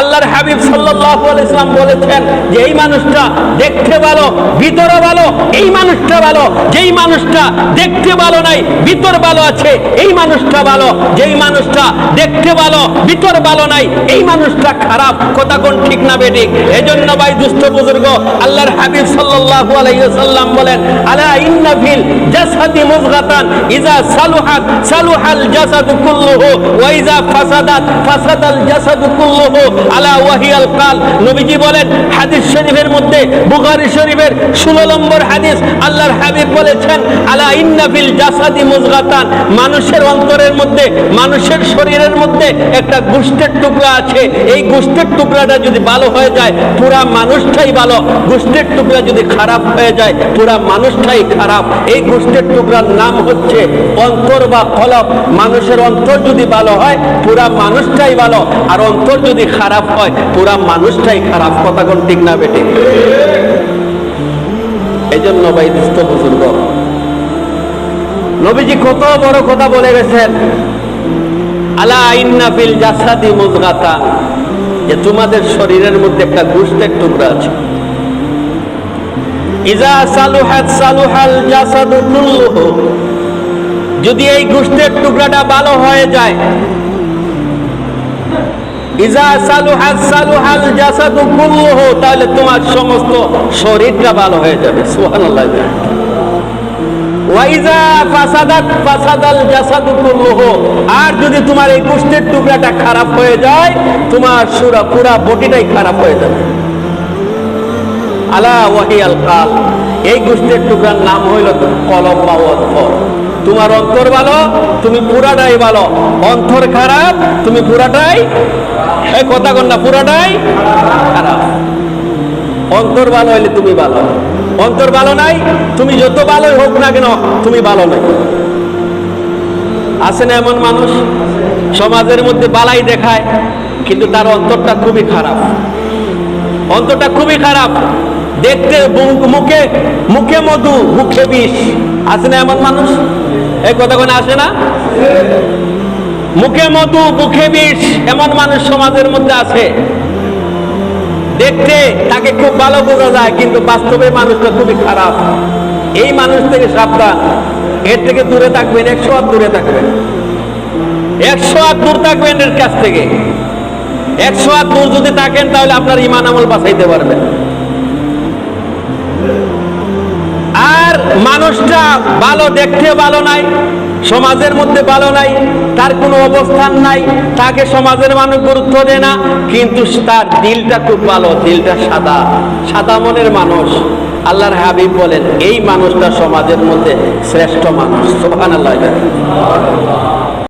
আল্লাহর হাবিব সাল্লাল্লাহু আলাইহি সাল্লাম বলেছেন যে এই মানুষটা দেখতে ভালো ভিতরে ভালো, এই মানুষটা ভালো, যেই মানুষটা দেখতে ভালো নাই, ভিতর ভালো আছে, এই মানুষটা ভালো, যেই মানুষটা দেখতে ভালো, ভিতর ভালো নাই, এই মানুষটা খারাপ কথা কোন ঠিক না বেঠিক এজন্য ভাই দুস্থ বুজুর্গ, আল্লাহর হাবিব সাল্লাল্লাহু আলাইহি সাল্লাম বলেন, আলা ইন্না ফিল জাসাদি মুযগাতান ইজা সালুহাত, সালুহাল জাসাদু কুল্লুহু, ওয়া ইজা ফাসাদাত, ফাসাদাল জাসাদু কুল্লুহু। আলা ওয়াহিয়াল কাল। নবীজি বলেন, হাদিস শরীফের মধ্যে শরীফের 16 নম্বর হাদিস আল্লাহর হাবিব বলেছেন, আলা ইন্না ফিল জাসাদি মুযগাতান মানুষের অন্তরের মধ্যে, মানুষের শরীরের মধ্যে একটা গোষ্ঠের টুকরা আছে। এই গোষ্ঠের টুকরাটা যদি ভালো হয়ে যায়, পুরা মানুষটাই ভালো। গোষ্ঠের টুকরা যদি খারাপ হয়ে যায়, পুরা মানুষটাই খারাপ। এই গোষ্ঠের টুকরার নাম হচ্ছে অন্তর বা কলব। মানুষের অন্তর যদি ভালো হয়, পুরা মানুষটাই ভালো। আর অন্তর যদি খারাপ হয়, পুরা মানুষটাই খারাপ কথা কোন ঠিক না বেটে এই জন্য ভাই দুস্থ বুজুর্গ। নবীজি কত বড় কথা বলে গেছেন। আলা ফিল জাসাদি মুজগাতা যে তোমাদের শরীরের মধ্যে একটা গোষ্ঠের টুকরা আছে। ইজা সালুহাত সালুহাল জাসাদু কুল্লুহু। যদি এই গোষ্ঠের টুকরাটা ভালো হয়ে যায় ইজা তাহলে তোমার সমস্ত শরীরটা ভালো হয়ে যাবে। সুবহানাল্লাহ। আর যদি তোমার এই গোষ্ঠের টুকরাটা খারাপ হয়ে যায়, তোমার সুরা, পুরা বডিটাই খারাপ হয়ে যাবে। আলা ওয়াহিয়াল কাল, এই গোষ্ঠের টুকরার নাম হইল কলম বা অন্তর তোমার অন্তর ভালো, তুমি পুরাটাই ভালো। অন্তর খারাপ, তুমি পুরাটাই এই কথা কন না, পুরাটাই খারাপ। অন্তর ভালো হইলে তুমি ভালো। অন্তর ভালো নাই, তুমি যত ভালোই হোক না কেন, তুমি ভালো নাই। আছে না এমন মানুষ? সমাজের মধ্যে বালাই দেখায়, কিন্তু তার অন্তরটা খুবই খারাপ। অন্তরটা খুবই খারাপ। দেখতে মুখে মুখে মধু, মুখে বিষ। আছে না এমন মানুষ? এই কথা কোনো আসে না? মুখে মধু, মুখে বিষ এমন মানুষ সমাজের মধ্যে আছে। দেখতে তাকে খুব ভালো বোঝা যায়, কিন্তু বাস্তবে মানুষটা খুবই খারাপ। এই মানুষ থেকে সাবধান। এর থেকে দূরে থাকবেন, একশো হাত দূরে থাকবেন। একশো হাত দূর থাকবেন এর কাছ থেকে। একশো হাত দূর যদি থাকেন, তাহলে আপনার ইমান আমল বাঁচাইতে পারবেন। মানুষটা ভালো দেখতে ভালো নাই, সমাজের মধ্যে ভালো নাই, তার কোনো অবস্থান নাই, তাকে সমাজের মানুষ গুরুত্ব দেয় না, কিন্তু তার দিলটা খুব ভালো, দিলটা সাদা সাদা মনের মানুষ। আল্লাহর হাবিব বলেন, এই মানুষটা সমাজের মধ্যে শ্রেষ্ঠ মানুষ। সোহান আল্লাহ